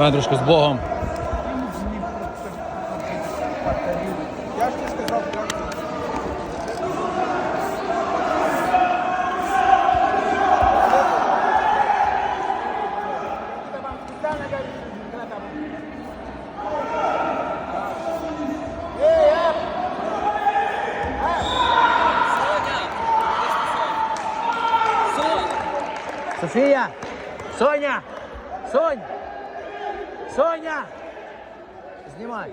Вендрушко з Богом. Софія! Соня! Сонь! Соня! Знімай!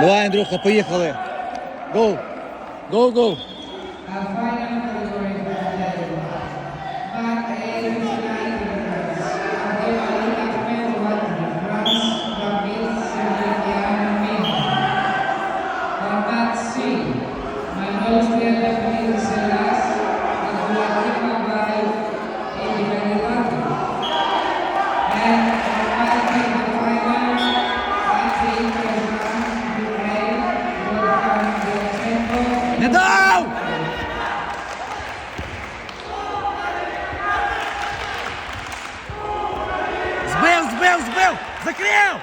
Давай, Андрюха, поїхали. Гоу. Гоу, гоу. Закрив!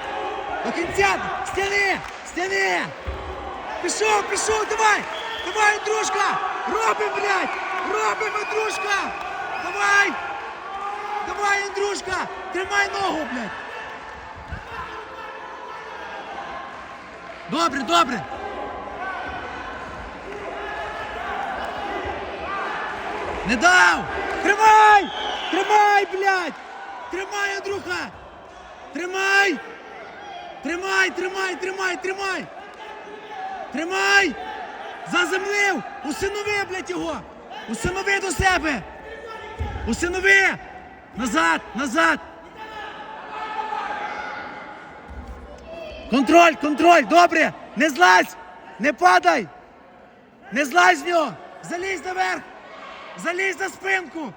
До кінця! Стяни! Стяни! Пішов, пішов, давай! Давай, Андрушка! Робим, блядь! Робим, Андрушка! Давай! Давай, Андрушка! Тримай ногу, блядь! Добре, добре! Не дав! Тримай! Тримай, блядь! Тримай, Андрюха! Тримай! Тримай, тримай, тримай, тримай! Тримай! Заземлив! Усинови, блядь, його! Усинови до себе! Усинови! Назад! Назад! Контроль, контроль! Добре! Не злазь! Не падай! Не злазь з нього! Залізь наверх! Залізь за спинку!